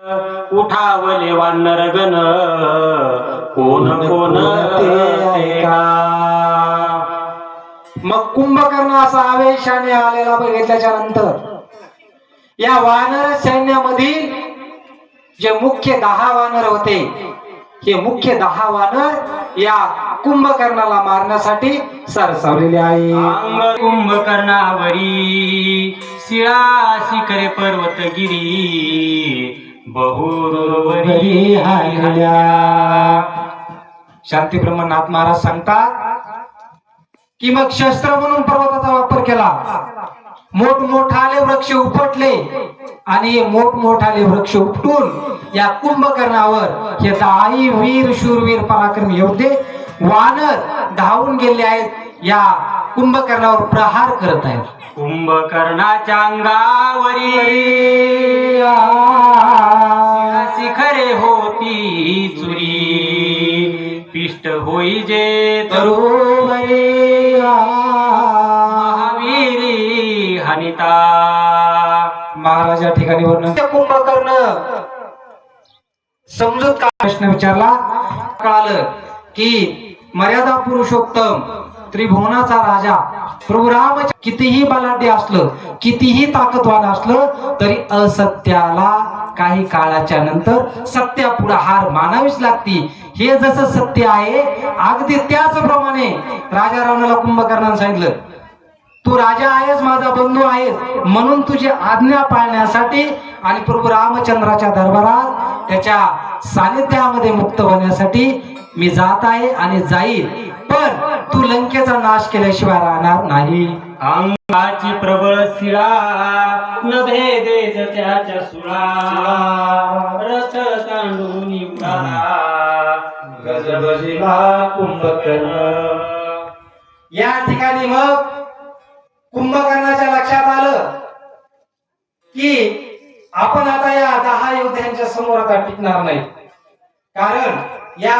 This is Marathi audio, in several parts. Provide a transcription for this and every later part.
उठावले वानर गण. कोण कोण ते मग कुंभकर्ण असा आवेशाने आलेला बघितल्याच्या नंतर या वानर सैन्यामधील जे मुख्य दहा वानर होते हे मुख्य दहा वानर या कुंभकर्णाला मारण्यासाठी सरसावलेले आहे कुंभकर्णावरी शिळा शिखरे पर्वतगिरी बहुरुर्वरी हायल्या शांती ब्रह्मनाथ महाराज सांगतात की मग शस्त्र म्हणून पर्वताचा वापर केला. मोठमोठाले वृक्ष उपटले आणि मोठमोठाले वृक्ष उपटून या कुंभकर्णावर हे दाई वीर शूरवीर पराक्रमी योद्धे वानर धावून गेले आहेत. या कुंभकर्णावर प्रहार करत आहेत. कुंभकर्णाच्या अंगावरी शिखरे होती चुरी. पिष्ट होई जे तरू. महावीरी हनिता. महाराज या ठिकाणी वर्णन कुंभकर्ण समजूत का प्रश्न विचारला. कळालं की मर्यादा पुरुषोत्तम त्रिभुवनाचा राजा. प्रभू राम कितीही बलाढ्य असलं कितीही ताकदवान असलं तरी असत्याला काही काळाच्या नंतर सत्यापुढे हार मानावीच लागती. हे जसं सत्य आहे अगदी त्याचप्रमाणे राजा रावणाला कुंभकर्णाने सांगितलं तू राजा आहेस माझा बंधू आहेस म्हणून तुझी आज्ञा पाळण्यासाठी आणि प्रभू रामचंद्राच्या दरबारात त्याच्या सानिध्यामध्ये मुक्त होण्यासाठी मी जात आहे आणि जाईल. पण तू लंकेचा नाश केल्याशिवाय राहणार नाही. अंगाची प्रबळ शिळा न भेदेज त्याच्या सुळा रथ गजबजिला कुंभकर्ण. या ठिकाणी मग कुंभकर्णाच्या लक्षात आलं की आपण आता या दहा योद्ध्यांच्या समोर आता टिकणार नाही. कारण या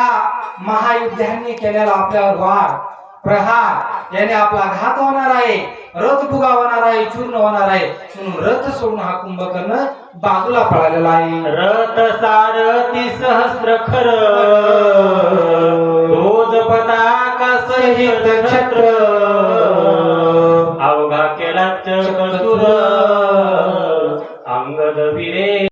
महायुद्धांनी केलेला आपल्यावर वार प्रहार. याने आपला घात होणार आहे रथ फुगा होणार आहे चूर्ण होणार आहे. म्हणून रथ सोडून हा कुंभकर्ण बाजूला पळालेला आहे. रथ सारथी सहस्र खर. रोज पताका सहित छत्र अवघा केला चकसुर अंगद विरे